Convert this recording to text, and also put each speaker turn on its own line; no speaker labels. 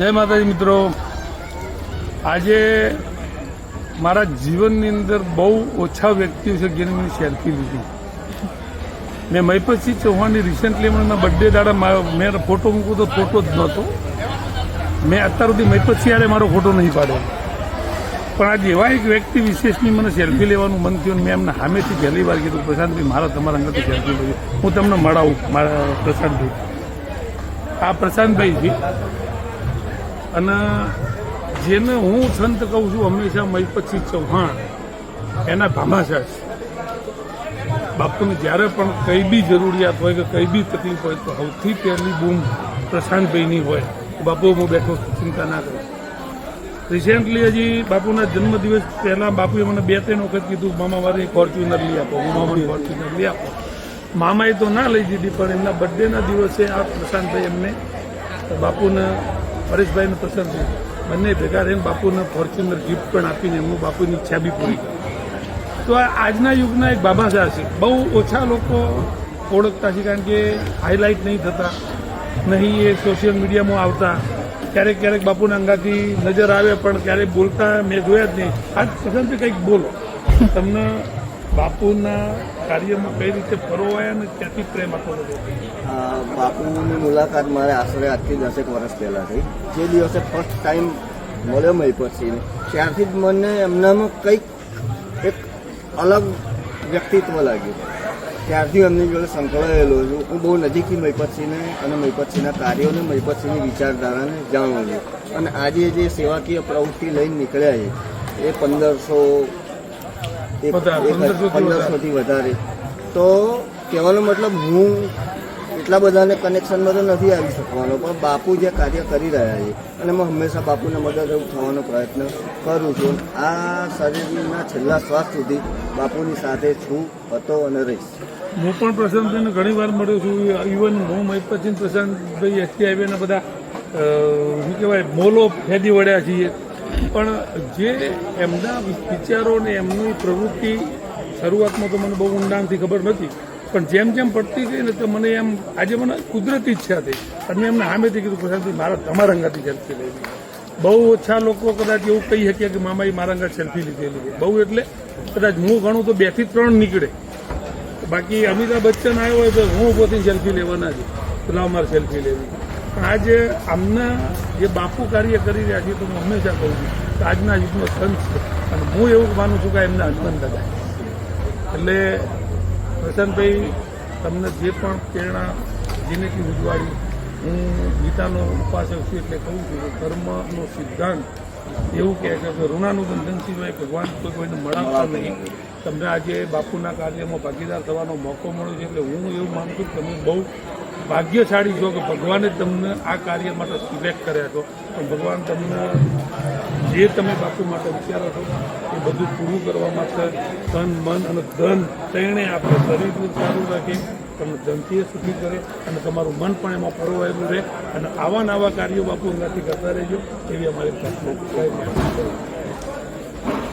જય માતાજી મિત્રો. આજે મારા જીવનની અંદર બહુ ઓછા વ્યક્તિઓ છે જેને મેં સેલ્ફી લીધી. મેં મહિપતસિંહ ચૌહાણની રિસેન્ટલી મને બર્થડે દાડા મા- ફોટો મૂકું તો ફોટો જ નહોતો. મેં અત્યાર સુધી મહિપતસિંહ આડે મારો ફોટો નહીં પાડ્યો. પણ આજે એવા એક વ્યક્તિ વિશેષની મને સેલ્ફી લેવાનું મન થયું મેં એમને સામેથી પહેલી વાર કીધું, પ્રશાંતભાઈ, મારા તમારા અંગત સેલ્ફી લેવી હું તમને મળાવું, મારા પ્રશાંતભાઈ. આ પ્રશાંતભાઈ છે અને જેને હું સંત કહું છું, હંમેશા મહિપતસિંહ ચૌહાણ, એના ભામાશા છે. બાપુને જ્યારે પણ કઈ બી જરૂરિયાત હોય કે કઈ બી તકલીફ હોય, તો સૌથી પહેલી બૂમ પ્રશાંતભાઈની હોય. બાપુ, હું બેઠો ચિંતા ના કરું. રિસેન્ટલી હજી બાપુના જન્મદિવસ પહેલાં બાપુએ મને બે ત્રણ વખત કીધું, મામા, મારે ફોર્ચ્યુનર લઈ આપો, મામા, મને ફોર્ચ્યુનર લઈ આપો. મામાએ તો ના લઈ દીધી, પણ એમના બર્થડેના દિવસે આ પ્રશાંતભાઈ એમને બાપુને પરેશભાઈને પસંદ છે. બંને ભેગા રહીને બાપુને ફોર્ચ્યુનર ગિફ્ટ પણ આપીને એમનું બાપુની ઈચ્છા બી પૂરી. કરી તો આ આજના યુગના એક બાબા સાહેબ છે. બહુ ઓછા લોકો ઓળખતા છે કારણ કે હાઇલાઇટ નહીં થતા, નહીં એ સોશિયલ મીડિયામાં આવતા. ક્યારેક ક્યારેક બાપુના અંગાથી નજર આવે પણ ક્યારેક બોલતા મેં જોયા જ નહીં. આજ પ્રસંગથી કંઈક બોલો. તમને બાપુના કાર્યમાં કઈ રીતે ફરવાયા અને ક્યાંથી પ્રેમ આપો
બાપુની મુલાકાત મારે આશરે આજથી દસેક વર્ષ પહેલાં થઈ. જે દિવસે ફર્સ્ટ ટાઈમ મળ્યો મહિપતસિંહને ત્યારથી જ મને એમનામાં કંઈક એક અલગ વ્યક્તિત્વ લાગ્યું. ત્યારથી એમની જોડે સંકળાયેલો છું. હું બહુ નજીકથી મહિપતસિંહને અને મહિપતસિંહના કાર્યોને મહિપતસિંહની વિચારધારાને જાણું છું. અને આજે જે સેવાકીય પ્રવૃત્તિ લઈને નીકળ્યા છે, એ પંદરસો એક
વધારે, 1500 થી
પંદરસોથી વધારે તો કહેવાનો મતલબ હું એટલા બધાને કનેક્શનમાં તો નથી આવી શકવાનો પણ બાપુ જે કાર્ય કરી રહ્યા છે અને હું હંમેશા બાપુને મદદરૂપ થવાનો પ્રયત્ન કરું છું. આ શરીરના છેલ્લા શ્વાસ સુધી બાપુની સાથે છું હતો અને રહીશ.
હું પણ પ્રશાંતભાઈને ઘણી વાર મળ્યો છું. ઇવન હું મહિપતસિંહ પ્રશાંતભાઈ એસટી હાઈવેના બધા શું કહેવાય મોલો ફેદી વળ્યા છીએ. પણ જે એમના વિચારો ને એમની પ્રવૃત્તિ શરૂઆતમાં તો મને બહુ ઊંડાણથી ખબર નથી. પણ જેમ જેમ પડતી ગઈ ને તો મને એમ આજે મને કુદરતી ઈચ્છા થઈ. અને એમને સામેથી કીધું પ્રશાંતભાઈ મારા તમારા અંગાથી સેલ્ફી લેવી બહુ ઓછા લોકો કદાચ એવું કહી શકીએ કે, મામાએ મારા અંગા સેલ્ફી લીધેલી છે. બહુ એટલે કદાચ હું ગણું તો બેથી ત્રણ નીકળે. બાકી અમિતાભ બચ્ચન આવ્યો હોય તો હું પોતે સેલ્ફી લેવાના છે પેલા અમારે સેલ્ફી લેવી. આજે આમના જે બાપુ કાર્ય કરી રહ્યા છે, તો હું હંમેશા કહું છું કે આજના યુગનો સંત છે. અને હું એવું માનું છું કે એમના હનુમાન દાદા એટલે પ્રશાંતભાઈ, તમને જે પણ પ્રેરણા જેનેથી ઉજવાડી, હું ગીતાનો ઉપાસક છું એટલે કહું છું કે કર્મનો સિદ્ધાંત એવું કહે છે કે ઋણાનું બંધન સિવાય ભગવાન કોઈ કોઈને મળાવતા નહીં. તમને આજે બાપુના કાર્યમાં ભાગીદાર થવાનો મોકો મળ્યો છે એટલે હું એવું માનું છું કે તમે બહુ ભાગ્યશાળી છો કે ભગવાને તમને આ કાર્ય માટે સિલેક્ટ કર્યા છો, તો ભગવાન તમને જે તમે બાપુ માટે વિચારો છો, એ બધું પૂરું કરવા માટે તન મન અને ધન તેણે આપણે શરીર સારું રાખે, તમને ધનથી સુખી કરે અને તમારું મન પણ એમાં પરોવાયેલું રહે અને આવા નવા કાર્યો બાપુ એનાથી કરતા રહેજો, એવી અમારી પ્રાર્થના.